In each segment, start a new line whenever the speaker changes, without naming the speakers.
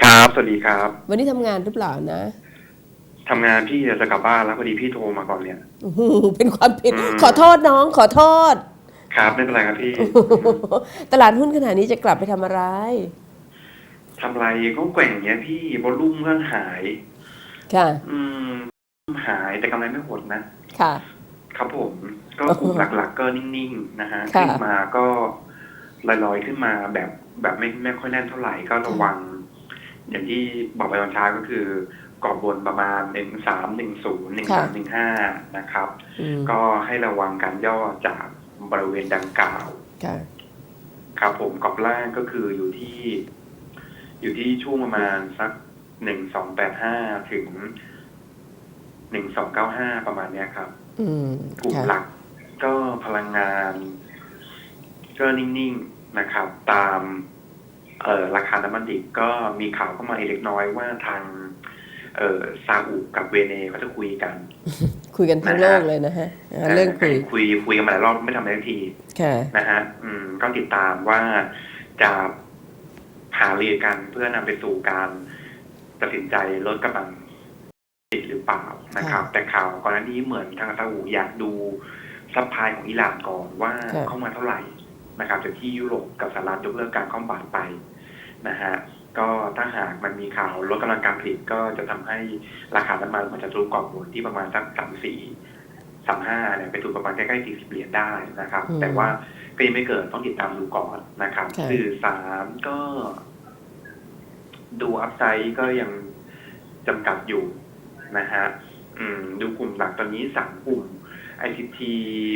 ครับ สวัสดีครับ
วันนี้ทำงานหรือเปล่านะ
ทำงานพี่จะกลับบ้านแล้วพอดีพี่โทรมาก่อนเนี่ย
โอ้โหเป็นความผิด
อืม
ขอโทษน้องขอโทษ
ครับไม่เป็นไรครับพี่
ตลาดหุ้นขณะนี้จะกลับไปทำอะไร
ทำไรก็แกว่งเงี้ยพี่บอลลุ่มก็หาย
ค่ะ
อืม หายแต่กำไรไม่หดนะ
ค่ะ
ครับผม ก็กลุ่มหลักๆก็นิ่งๆนะฮะ
ค่ะ
ขึ้นมาก็ลอยๆขึ้นมาแบบแบบไม่ไม่ค่อยแน่นเท่าไหร่ก็ระวัง อย่างที่บอกไปตอนเช้าก็คือกรอบบนประมาณหนึ่งสามหนึ่งศูนย์หนึ่งสามหนึ่งห้านะครับ
อืม
ก็ให้ระวังการย่อจากบริเวณดังกล่าว
ค่ะ
ครับผมกรอบล่างก็คืออยู่ที่ อยู่ที่ช่วงประมาณสักหนึ่งสองแปดห้าถึงหนึ่งสองเก้าห้าประมาณเนี้ยครับ
อืม
กลุ่ม
ค่ะ
หลักก็พลังงาน ก็นิ่งๆนะครับ ตามเอ่อ ราคาน้ำมันดิบก็มีข่าวเข้ามาเล็กน้อยว่าทางเอ่อซาอุกับเวเนเขาจะคุยกัน
คุยกันทั้งโลกเลยนะฮะอ่าเรื่องคุย
คุยคุยกันมาหลายรอบไม่ทำอะไรสักที
ค่ะ
นะฮะอืมก็ติดตามว่าจะหารือกันเพื่อนำไปสู่การตัดสินใจลดกำลังติดหรือเปล่านะครับ
ค่ะ
แต่ข่าวก่อนหน้านี้เหมือนทางซาอุอยากดูซัพพลายของอิหร่านก่อนว่า
ค่ะ
เข้ามาเท่าไหร่ นะครับจากที่ยุโรปกับสหรัฐยกเลิกการคว่ำบาตรไปนะฮะก็ถ้าหากมันมีข่าวลดกำลังการผลิตก็จะทำให้ราคาน้ำมันมันจะทะลุกรอบบนที่ประมาณสักสามสี่สามห้าเนี่ยไปถึงประมาณใกล้ๆสี่สิบเหรียญได้นะครับ
อืม
แต่ว่าก็ยังไม่เกิดต้องติดตามดูก่อนนะครับ
ค่ะ
สื่อสารก็ ดูอัพไซด์ก็ยังจำกัดอยู่นะฮะอืมดูกลุ่มหลักตอนนี้สามกลุ่ม ICT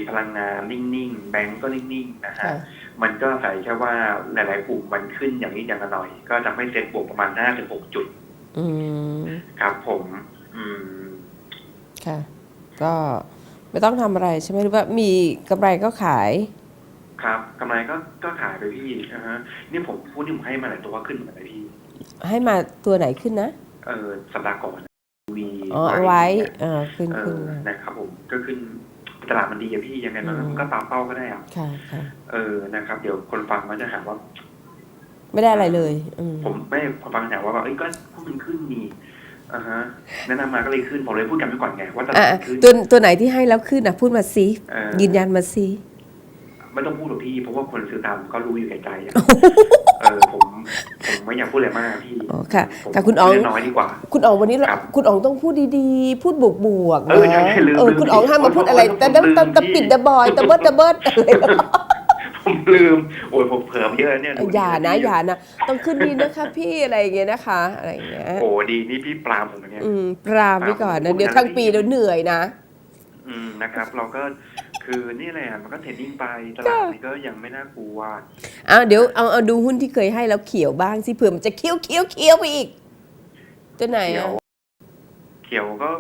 พลังงานนิ่งๆ แบงก์ก็นิ่งๆ นะฮะ
ค่ะ
มันก็ใส่แค่ว่าหลายๆกลุ่มมันขึ้นอย่างนี้อย่างละหน่อย ก็ทำให้เซ็ตบวกประมาณห้าถึงหกจุด
อืม
ครับผม อืม
ค่ะ ก็ไม่ต้องทำอะไรใช่ไหมหรือว่ามีกำไรก็ขาย
ครับกำไรก็ก็ขายไปพี่นะฮะนี่ผมพูดที่ผมให้มาหลายตัวขึ้นเหมือนกันนะพี่
ให้มาตัวไหนขึ้นนะ
เออสัปดาห์ก่อนวี
อ๋อเอาไว้เออขึ้น
เอ
ขึ้น
อ
มา
นะครับผมก็ขึ้น ตลาดมันดีอะพี่ยังไงมัน
อืม
มันก็ตามเป้าก็ได้อะ
ค่ะค่ะ
เออนะครับ เดี๋ยวคนฟังมันจะหาว่า
ไม่ได้อะไรเลยอืม
ผมไม่คนฟังหาว่าแบบเอ้ยก็พวกมันขึ้นนี่อ่าฮะแนะนำมาก็เลยขึ้นผมเลยพูดกันไปก่อนไงว่าตลา
อะ
ดมันขึ้น
ตัวตัวไหนที่ให้แล้วขึ้นอะพูดมาสิ
เออ
ยืนยันมาสิ
ไม่ต้องพูดหรอกพี่เพราะว่าคนซื้อตามก็รู้อยู่แก่ใจอะเออผมผมไม่อยากพูดอะไรมากพี่
อ๋อค่ะ
ผม
ค่ะคุณอ๋อง
พูดน้อยดีกว่า
คุณอ๋องวันนี้เรา
ครับ
คุณอ๋องต้องพูดดีๆ พูดบวกบวกๆ
เออ
นะ
ใช่ใช่ลืม
เออ
ลืม
คุณอ๋องห้ามมาพูดอะไร
ผม
แต่เดิม
ลืม
ตะตะ
พี่
ปิดตะบอยตะเบิดตะเบิดอะไร
ผมลืม โอ้ยผมเผลอไปเยอะเนี่ยดู
อย่านะ
พี่
อย่านะต้องขึ้นดีนะคะพี่อะไรอย่างเงี้ยนะคะ อะไรอย่างเงี้ย
โอ้ดีนี่พี่ปรามผมนะเนี่ย
อืมปรามไว้ก่อน
ปรา
นะ
ม
เดี๋ยวทั้งปีเราเหนื่อยนะ
อืมนะครับ เราก็ คือนี่แหละมันก็เทรดดิ้งไปตลาดมันก็ยังไม่น่ากลัว
เอาเดี๋ยวเอาเอาดูหุ้นที่เคยให้แล้วเขียวบ้างสิเผื่อมันจะเคี้ยวเคี้ยวเคี้ยวไปอีก ตัวไหน
เขีย
อะ
วเขียวก็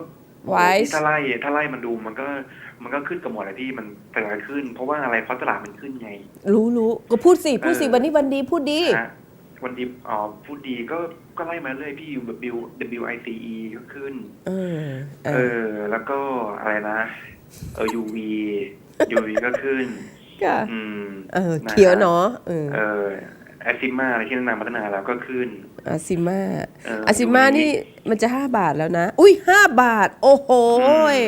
Wise
ถ้าไล่ถ้าไล่มันดูมันก็มันก็ขึ้นกับหมดเลยพี่มันแต่ละขึ้น เพราะว่าอะไรเพราะตลาดมันขึ้นไง
รู้รู้ก็พูดสิพูดสิ
เออ
วันนี้วันดีพูดดี
ฮะ วันดีอ๋อพูดดีก็ก็ไล่มาเรื่อยพี่ W W I C E ก็ขึ้น
เออ เอ
เอ
อ
อแล้วก็อะไรนะ เออ U V U V ก็ขึ้น
ค่ะ
อืม
เออ
นะฮะ
เขียวเนาะเออ
เออแอซิมาอะไรที่แนะนำมาตั้งนานแล้วก็ขึ้น
อาซิมา
เออ
อาซิมานี่มันจะห้าบาทแล้วนะ อุ้ยห้าบาท โอ้โหย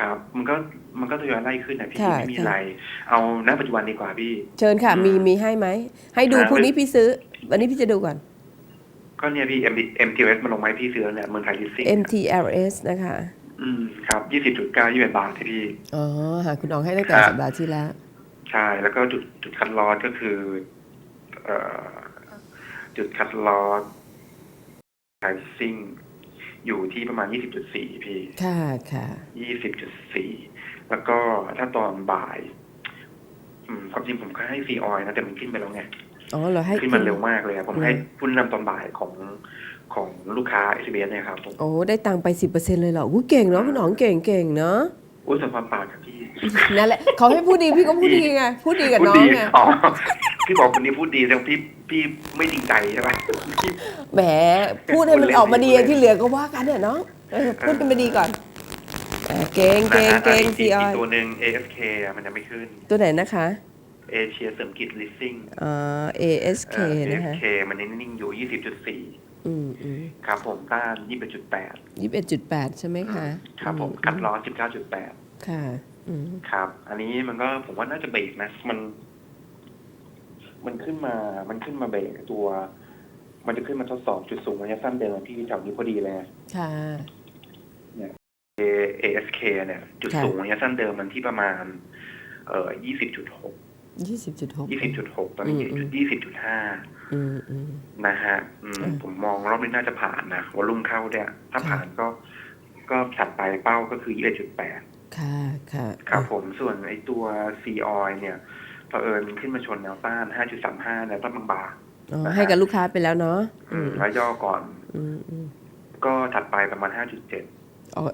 ครับ มันก็มันก็ทยอยไล่ขึ้นนะพี่
ค่ะ
ไม่มี
ค่ะ
อะไร เอาณปัจจุบันดีกว่าพี่
เชิญค่ะ
อืม
มีมีให้ไหม ให้ดู
อ่า
พรุ่งนี้พี่ซื้อ วันนี้พี่จะดูก่อน
ก็เนี่ยพี่ M M T S มันลงมาให้พี่ซื้อแล้วเนี่ยเมืองไทยลิสซิ่ง
MTLS นะคะ
อืมครับยี่สิบจุดเก้ายี่สิบบาทที่พี่
อ๋อหาคุณอองให้ตั้งแต่
ครับ
สัปดาห์ที่แล้ว
ใช่ แล้วก็จุดจุดคัดลอสก็คือ เอ่อ จุดคัดลอสไ i ซิ่ง อยู่ที่ประมาณ 20.4 พี่
ค่ะค่ะ
20.4 แล้วก็ถ้าตอนบ่ายอืมความจริงผมก็ให้ฟรีออยนะแต่มันขึ้นไปแล้วไง
อ๋อเราให้
ขึ้นมาเร็วมากเลยอะผม
อืม
ให้พุ่นนำตอนบ่ายของของลูกค้า s อ s เนี่ยครับผม
โอ้ได้ตังค์ไปสิบเปอร์เซ็นเลยเหรออู้เก่งเนาะคุณอ๋องเก่งเก่งเนาะ
อุ้ยสำความปากครับพี่
นั่นแหละเขาให้พูดดีพี่ก็พูดดีไงพูดดีกับ
พูด
น้อง
ดี
ไง
อ๋อ พี่บอกคนนี้พูดดีแต่พี่พี่ไม่จริงใจใช่ไหมพี่
แหมพูดให้มันออกมาดีที่เหลือก็ว่ากันเนี่ยน้องเออพูดให้มันดีก่อนอ่าเก่งเก่งเก่ง
อี
ซีออย
กตัวหนึ่ง ASK อะมันจะไม่ขึ้น
ตัวไหนนะคะ
เอเชียเสริมกิจลิสซิ่ง
อ่า ASK นะคะ
ASK มันนิ่งๆอยู่ 20.4
อืมอืม
ครับผมต้านยี่สิบจุดแปด
ยี่สิบเอ็ดจุดแปดใช่ไหมคะ
ครับผม
อื
คัดล้อสิบเก้าจุดแปด
ค่ะ อืม
ครับ อันนี้มันก็ผมว่าน่าจะเบรกนะ มัน มันขึ้นมา มันขึ้นมาเบรกตัว มันจะขึ้นมาทดสอบจุดสูงระยะสั้นเดิมที่แถวนี้พอดีเลย
ค่ะ
A- ASK เนี่ย จุด
ค่ะ
สูงระยะสั้นเดิมมันที่ประมาณ เอ่อยี่สิบจุดหก
ยี่สิบจุดหก
ยี่สิบจุดหกตอนนี้
อืมอืม
ยี่สิบจุดห้า
อืมอืม
นะฮะอืม
อืม
ผมมองรอบนี้น่าจะผ่านนะวอลุ่มเข้าเนี่ย ถ้า
ค่ะ
ผ่านก็ก็ถัดไปเป้าก็คือยี่สิบจุดแปด
ค่ะ ค่ะ
ครับผมส่วนไอ้ตัว C oil เนี่ย เผอิญขึ้นมาชนแนวต้าน 5.35แนวต้านบาง
อ๋อให้กับลูกค้าไปแล้วเนาะ
ๆ
อืม
แล้วย่อก่อน
อืมอืม
ก็ถัดไปประมาณ 5.7
อ๋อ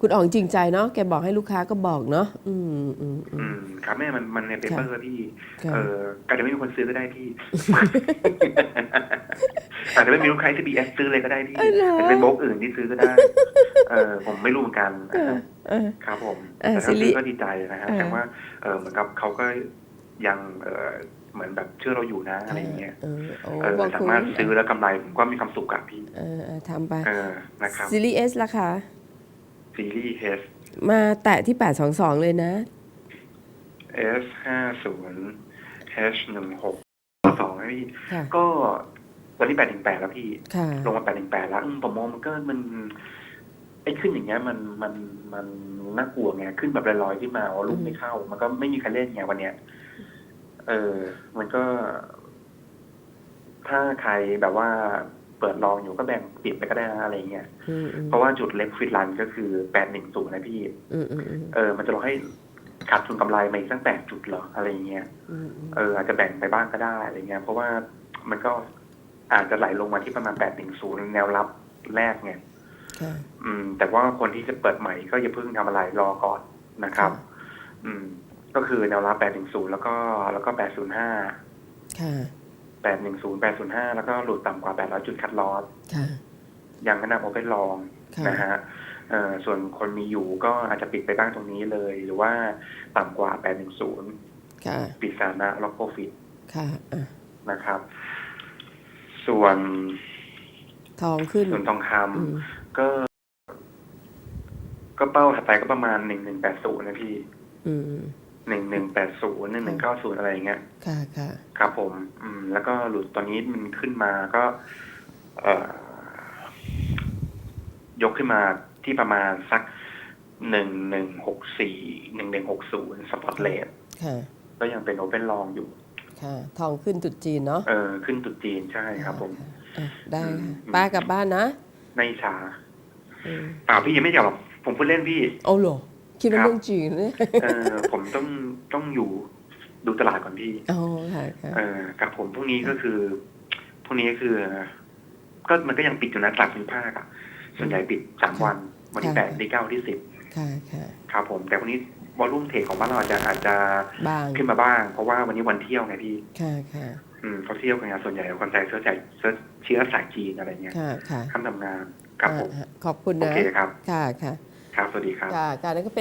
คุณอ๋องจริงใจเนาะแกบอกให้ลูกค้าก็บอกเนาะอืมอืมอืม
อืมครับแม่มันมันในเปเปอร์พี่
ค่ะ
เออก็จะไม่มีคนซื้อก็ได้พี่อาจจะไม่มีลูกค้า CBS ซื้อเลยก็ได้พี่
เออเหรอ
อาจจะเป็นโบรกอื่นที่ซื้อก็ได้เออผมไม่รู้เหมือนกัน
เออเออ
ครับผม
เออ
แต่ถ้า
ซีรี
ซื้
ส์
อก็ดีใจนะฮะ
เออ
แต่ว่าเออเหมือนกับเขาก็ ยังเออเหมือนแบบเชื่อเราอยู่นะอะไรอย่างเงี้ย
เออโอ้
เออ
บอก
สา
คุณ
มารถซื้อแล้วกำไรผมก็มีความสุขกับพี่
เออเออทำไป
เออนะครับ
ซีรีส์เอสราคา
ซีรีส์ H
มาแตะที่822เลยนะ
S ห้าศูนย์ H หนึ่งหกสองพี่
ค่ะ
ก็ตอนนี้แปดถึงแปดแล้วพี่
ค่ะ
ลงมาแปดถึงแปดแล้วอืมผมมองมันก็มันไอ้ขึ้นอย่างเงี้ยมันมันมันน่ากลัวไงขึ้นแบบลอยๆขึ้นมาว่าลูกไม่เข้า มันก็ไม่มีใครเล่นไงวันเนี้ย เออ มันก็ ถ้าใครแบบว่าเปิดลองอยู่ก็แบ่งปิดไปก็ได้นะอะไรเงี้ย
อืมอืม
เพราะว่าจุดเล็กฟิตลันก็คือแปดหนึ่งศูนย์นะพี่
อืมอืมอืม
เออ มันจะรอให้ขาดทุนกำไรมาอีกตั้งแปดจุดเหรออะไรเงี้ย
อืมอืม
เอออาจจะแบ่งไปบ้างก็ได้อะไรเงี้ย เพราะว่ามันก็อาจจะไหลลงมาที่ประมาณแปดหนึ่งศูนย์แนวรับแรกไง
ค่ะ
อืม แต่ว่าคนที่จะเปิดใหม่ก็อย่าเพิ่งทำอะไรรอก่อนนะครับ อืม ก็คือแนวรับแปดหนึ่งศูนย์แล้วก็แล้วก็แปดศูนย์ห้า
ค่ะ
แปดหนึ่งศูนย์แปดศูนย์ห้าแล้วก็หลุดต่ำกว่าแปดร้อยจุดคัดลอส
ค่ะ
ยังแนะนำโอเปนลอง
ค่ะ
นะฮะเอ่อส่วนคนมีอยู่ก็อาจจะปิดไปบ้างตรงนี้เลย หรือว่าต่ำกว่า 810
ค่ะ
ปิดสานะล็อกโปรฟิต
ค่ะอะ
นะครับ ส่วน
ทองขึ้น
ส่วนทองค
อืมำ
ก็ก็เป้าถัดไปก็ประมาณ1180นะพี่
อืม
1180 1190อะไรอย่างเงี้ย
ค่ะค่ะ
ครับผม อืม แล้วก็หลุดตอนนี้มันขึ้นมาก็ เอ่อยกขึ้นมาที่ประมาณสักหนึ่งหนึ่งหกสี่หนึ่งหนึ่งหกศูนย์สปอตเลท
ค่ะ
ก็ยังเป็นโอเ n นลองอยู่
ค่ะ ทองขึ้นตุดจีนเนาะ
เออ ขึ้นตุดจีนใช่ครับผมะ
อะได้
อื
ค่ะ
ม
ป้ากลับบ้านนะ
ในชา
อืม
เปล่าพี่ยังไม่กลับหรอกผมพูดเล่นพี่
เอาเหรอ คิดว่า
ครับ
เรื่องจริงเนี่ย
เออผมต้องต้องอยู่ดูตลาดก่อนพี่
เอาค่ะค่ะ
เออกับผมพรุ่งนี้ก็คือพรุ่งนี้ก็คือ ก็มันก็ยังปิดอยู่นะตลาดภูมิภาคอะส่วนใหญ่ปิดสามวัน วันที่แปดวันที่เก้าวันที่สิบ
ค่ะค่ะ
ครับผมแต่วันนี้วอลุ่มเทรดของบ้านเราอาจจะอาจจะ
บาง
ขึ้นมาบ้าง เพราะว่าวันนี้วันเที่ยวไงพี่
ค่ะค่ะ
อืมเขาเที่ยวกันไงส่วนใหญ่คนไทยเชื้อสายเชื้อเชื้อสายจีนอะไรเงี้ย
ค่ะค่ะ
ข้ามทำงานครับผม
อะขอบคุณ
โอ
นะ
เคครับ
ค่ะค่ะ
ครับสวัสดีครับ
ค่ะการนั้นก็เป็น